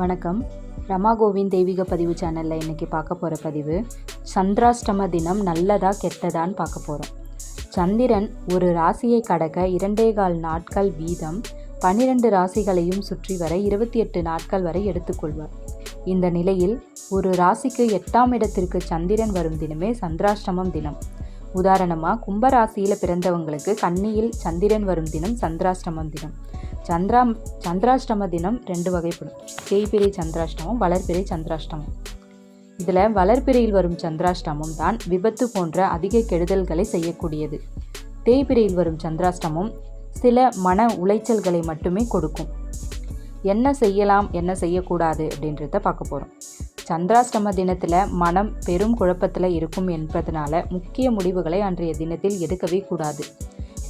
வணக்கம். ரமா கோவிந்த் தெய்வீக பதிவு சேனலில் இன்றைக்கி பார்க்க போகிற பதிவு சந்திராஷ்டம தினம் நல்லதா கெட்டதான்னு பார்க்க போகிறோம் சந்திரன் ஒரு ராசியை கடக்க இரண்டே கால் நாட்கள் வீதம் பன்னிரண்டு ராசிகளையும் சுற்றி வர இருபத்தி எட்டு நாட்கள் வரை எடுத்துக்கொள்வார். இந்த நிலையில் ஒரு ராசிக்கு எட்டாம் இடத்திற்கு சந்திரன் வரும் தினமே சந்திராஷ்டமம் தினம். உதாரணமாக கும்பராசியில் பிறந்தவங்களுக்கு கன்னியில் சந்திரன் வரும் தினம் சந்திராஷ்டமம் தினம். சந்திரா சந்திராஷ்டம தினம் ரெண்டு வகைப்படும். தேய்பிரை சந்திராஷ்டமம் வளர்பிறை சந்திராஷ்டமம். இதில் வளர்பிறையில் வரும் சந்திராஷ்டமம் தான் விபத்து போன்ற அதிக கெடுதல்களை செய்யக்கூடியது. தேய்பிரையில் வரும் சந்திராஷ்டமம் சில மன உளைச்சல்களை மட்டுமே கொடுக்கும். என்ன செய்யலாம் என்ன செய்யக்கூடாது அப்படின்றத பார்க்க போகிறோம் சந்திராஷ்டம தினத்தில் மனம் பெரும் குழப்பத்தில் இருக்கும் என்பதனால முக்கிய முடிவுகளை அன்றைய தினத்தில் எடுக்கவே கூடாது.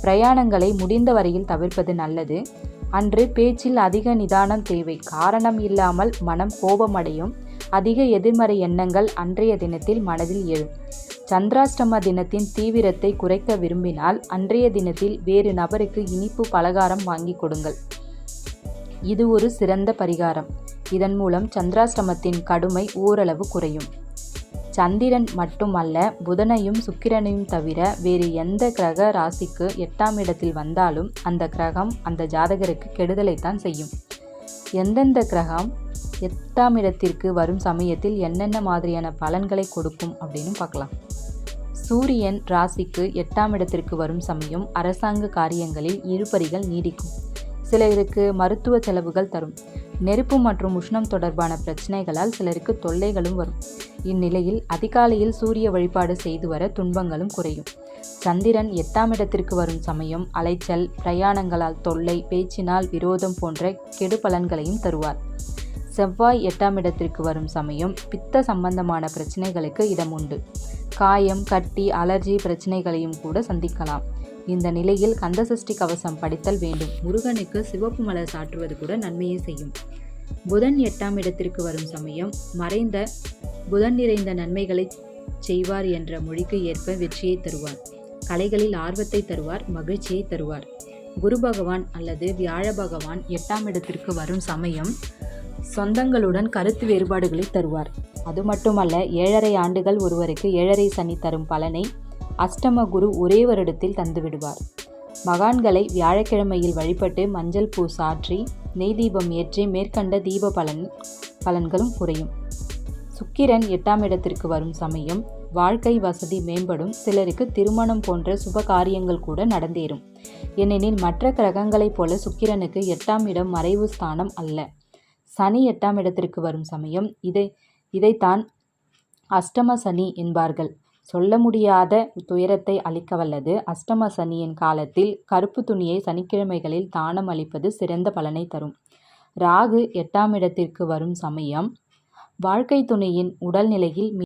பிரயாணங்களை முடிந்த வரையில் தவிர்ப்பது நல்லது. அன்று பேச்சில் அதிக நிதானம் தேவை. காரணம் இல்லாமல் மனம் கோபமடையும். அதிக எதிர்மறை எண்ணங்கள் அன்றைய தினத்தில் மனதில் எழும். சந்திராஷ்டம தினத்தின் தீவிரத்தை குறைக்க விரும்பினால் அன்றைய தினத்தில் வேறு நபருக்கு இனிப்பு பலகாரம் வாங்கி கொடுங்கள். இது ஒரு சிறந்த பரிகாரம். இதன் மூலம் சந்திராஷ்டமத்தின் கடுமை ஓரளவு குறையும். சந்திரன் மட்டுமல்ல புதனையும் சுக்கிரனையும் தவிர வேறு எந்த கிரக ராசிக்கு எட்டாம் இடத்தில் வந்தாலும் அந்த கிரகம் அந்த ஜாதகருக்கு கெடுதலைத்தான் செய்யும். எந்தெந்த கிரகம் எட்டாம் இடத்திற்கு வரும் சமயத்தில் என்னென்ன மாதிரியான பலன்களை கொடுக்கும் அப்படின்னு பார்க்கலாம். சூரியன் ராசிக்கு எட்டாம் இடத்திற்கு வரும் சமயம் அரசாங்க காரியங்களில் இழுபறிகள் நீடிக்கும். சிலருக்கு மருத்துவ செலவுகள் தரும். நெருப்பு மற்றும் உஷ்ணம் தொடர்பான பிரச்சனைகளால் சிலருக்கு தொல்லைகளும் வரும். இந்நிலையில் அதிகாலையில் சூரிய வழிபாடு செய்து வர துன்பங்களும் குறையும். சந்திரன் எட்டாம் இடத்திற்கு வரும் சமயம் அலைச்சல் பிரயாணங்களால் தொல்லை பேச்சினால் விரோதம் போன்ற கெடு பலன்களையும் தருவார். செவ்வாய் எட்டாம் இடத்திற்கு வரும் சமயம் பித்த சம்பந்தமான பிரச்சனைகளுக்கு இடம் உண்டு. காயம் கட்டி அலர்ஜி பிரச்சனைகளையும் கூட சந்திக்கலாம். இந்த நிலையில் கந்தசஷ்டி கவசம் படித்தல் வேண்டும். முருகனுக்கு சிவப்பு மலர் சாற்றுவது கூட நன்மையை செய்யும். புதன் எட்டாம் இடத்திற்கு வரும் சமயம் மறைந்த புதன் நிறைந்த நன்மைகளை செய்வார் என்ற மொழிக்கு ஏற்ப வெற்றியை தருவார். கலைகளில் ஆர்வத்தை தருவார் மகிழ்ச்சியை தருவார். குரு பகவான் அல்லது வியாழ பகவான் எட்டாம் இடத்திற்கு வரும் சமயம் சொந்தங்களுடன் கருத்து வேறுபாடுகளை தருவார். அது மட்டுமல்ல ஏழரை ஆண்டுகள் ஒருவருக்கு ஏழரை சனி தரும் பலனை அஷ்டம குரு ஒரே வருடத்தில் தந்துவிடுவார் மகான்களை வியாழக்கிழமையில் வழிபட்டு மஞ்சள் பூ சாற்றி நெய் தீபம் ஏற்றி மேற்கண்ட தீப பலன் பலன்களும் குறையும். சுக்கிரன் எட்டாம் இடத்திற்கு வரும் சமயம் வாழ்க்கை வசதி மேம்படும் சிலருக்கு திருமணம் போன்ற சுப காரியங்கள் கூட நடந்தேறும். ஏனெனில் மற்ற கிரகங்களைப் போல சுக்கிரனுக்கு எட்டாம் இடம் மறைவு ஸ்தானம் அல்ல. சனி எட்டாம் இடத்திற்கு வரும் சமயம் இதை இதைத்தான் அஷ்டம சனி என்பார்கள். சொல்ல முடியாத துயரத்தை அளிக்க வல்லது. அஷ்டம சனியின் காலத்தில் கருப்பு துணியை சனிக்கிழமைகளில் தானம் அளிப்பது சிறந்த பலனை தரும். ராகு எட்டாம் இடத்திற்கு வரும் சமயம் வாழ்க்கை துணையின் உடல்நிலையில்